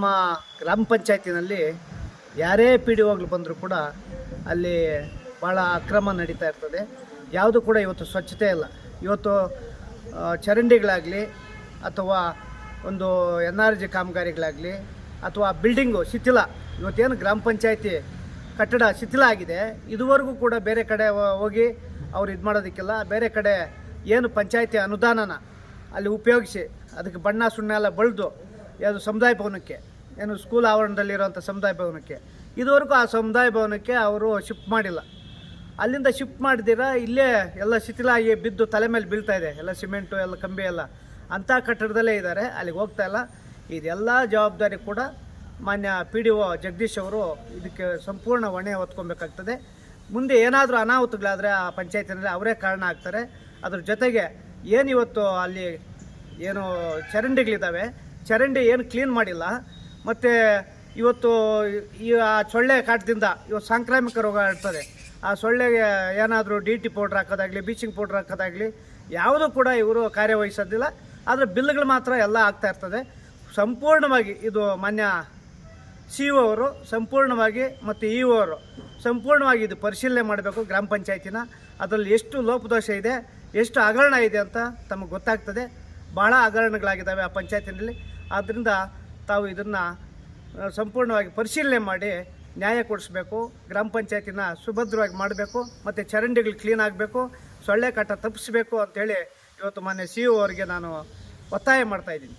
ನಮ್ಮ ಗ್ರಾಮ ಪಂಚಾಯತಿನಲ್ಲಿ ಯಾರೇ ಪಿ ಡಿ ಒಗಳು ಬಂದರೂ ಕೂಡ ಅಲ್ಲಿ ಭಾಳ ಅಕ್ರಮ ನಡೀತಾ ಇರ್ತದೆ. ಯಾವುದು ಕೂಡ ಇವತ್ತು ಸ್ವಚ್ಛತೆ ಇಲ್ಲ. ಇವತ್ತು ಚರಂಡಿಗಳಾಗಲಿ ಅಥವಾ ಒಂದು ಎನ್ ಆರ್ ಜಿ ಕಾಮಗಾರಿಗಳಾಗಲಿ ಅಥವಾ ಬಿಲ್ಡಿಂಗು ಶಿಥಿಲ, ಇವತ್ತೇನು ಗ್ರಾಮ ಪಂಚಾಯತಿ ಕಟ್ಟಡ ಶಿಥಿಲ ಆಗಿದೆ. ಇದುವರೆಗೂ ಕೂಡ ಬೇರೆ ಕಡೆ ಹೋಗಿ ಅವ್ರು ಇದು ಮಾಡೋದಕ್ಕಿಲ್ಲ. ಬೇರೆ ಕಡೆ ಏನು ಪಂಚಾಯತಿ ಅನುದಾನನ ಅಲ್ಲಿ ಉಪಯೋಗಿಸಿ, ಅದಕ್ಕೆ ಬಣ್ಣ ಸುಣ್ಣ ಎಲ್ಲ ಬಳ್ದು ಯಾವುದು ಸಮುದಾಯ ಭವನಕ್ಕೆ, ಏನು ಸ್ಕೂಲ್ ಆವರಣದಲ್ಲಿರುವಂಥ ಸಮುದಾಯ ಭವನಕ್ಕೆ. ಇದುವರೆಗೂ ಆ ಸಮುದಾಯ ಭವನಕ್ಕೆ ಅವರು ಶಿಫ್ಟ್ ಮಾಡಿಲ್ಲ. ಅಲ್ಲಿಂದ ಶಿಫ್ಟ್ ಮಾಡಿದಿರ, ಇಲ್ಲೇ ಎಲ್ಲ ಶಿಥಿಲ ಆಗಿ ಬಿದ್ದು ತಲೆ ಮೇಲೆ ಬೀಳ್ತಾ ಇದೆ, ಎಲ್ಲ ಸಿಮೆಂಟು ಎಲ್ಲ ಕಂಬಿ ಎಲ್ಲ. ಅಂಥ ಕಟ್ಟಡದಲ್ಲೇ ಇದ್ದಾರೆ, ಅಲ್ಲಿಗೆ ಹೋಗ್ತಾ ಇಲ್ಲ. ಇದೆಲ್ಲ ಜವಾಬ್ದಾರಿ ಕೂಡ ಮಾನ್ಯ ಪಿ ಡಿ ಒ ಜಗದೀಶ್ ಅವರು ಇದಕ್ಕೆ ಸಂಪೂರ್ಣ ಹೊಣೆ ಹೊತ್ಕೊಬೇಕಾಗ್ತದೆ. ಮುಂದೆ ಏನಾದರೂ ಅನಾಹುತಗಳಾದರೆ ಆ ಪಂಚಾಯತಿನಲ್ಲಿ ಅವರೇ ಕಾರಣ ಆಗ್ತಾರೆ. ಅದ್ರ ಜೊತೆಗೆ ಏನು ಇವತ್ತು ಅಲ್ಲಿ ಏನು ಚರಂಡಿಗಳಿದ್ದಾವೆ ಚರಂಡಿ ಏನು ಕ್ಲೀನ್ ಮಾಡಿಲ್ಲ. ಮತ್ತು ಇವತ್ತು ಈ ಆ ಸೊಳ್ಳೆ ಕಾಟದಿಂದ ಇವತ್ತು ಸಾಂಕ್ರಾಮಿಕ ರೋಗ ಇರ್ತದೆ. ಆ ಸೊಳ್ಳೆಗೆ ಏನಾದರೂ ಡಿ ಟಿ ಪೌಡ್ರ್ ಹಾಕೋದಾಗಲಿ ಬೀಚಿಂಗ್ ಪೌಡ್ರ್ ಹಾಕೋದಾಗಲಿ, ಯಾವುದೂ ಕೂಡ ಇವರು ಕಾರ್ಯವಹಿಸೋದಿಲ್ಲ. ಆದರೆ ಬಿಲ್ಗಳು ಮಾತ್ರ ಎಲ್ಲ ಆಗ್ತಾ ಇರ್ತದೆ. ಸಂಪೂರ್ಣವಾಗಿ ಇದು ಮಾನ್ಯ ಸಿ ಇ ಅವರು ಸಂಪೂರ್ಣವಾಗಿ ಮತ್ತು ಇ ಒ ಅವರು ಸಂಪೂರ್ಣವಾಗಿ ಇದು ಪರಿಶೀಲನೆ ಮಾಡಬೇಕು ಗ್ರಾಮ ಪಂಚಾಯತಿನ. ಅದರಲ್ಲಿ ಎಷ್ಟು ಲೋಪದೋಷ ಇದೆ, ಎಷ್ಟು ಹಗರಣ ಇದೆ ಅಂತ ತಮಗೆ ಗೊತ್ತಾಗ್ತದೆ. ಭಾಳ ಹಗರಣಗಳಾಗಿದ್ದಾವೆ ಆ ಪಂಚಾಯತಿನಲ್ಲಿ. ಆದ್ದರಿಂದ ತಾವು ಇದನ್ನು ಸಂಪೂರ್ಣವಾಗಿ ಪರಿಶೀಲನೆ ಮಾಡಿ ನ್ಯಾಯ ಕೊಡಿಸ್ಬೇಕು, ಗ್ರಾಮ ಪಂಚಾಯತಿನ ಸುಭದ್ರವಾಗಿ ಮಾಡಬೇಕು, ಮತ್ತು ಚರಂಡಿಗಳು ಕ್ಲೀನ್ ಆಗಬೇಕು, ಸೊಳ್ಳೆ ಕಾಟ ತಪ್ಪಿಸ್ಬೇಕು ಅಂತೇಳಿ ಇವತ್ತು ಮಾನ್ಯ ಸಿ ಒ ಅವರಿಗೆ ನಾನು ಒತ್ತಾಯ ಮಾಡ್ತಾಯಿದ್ದೀನಿ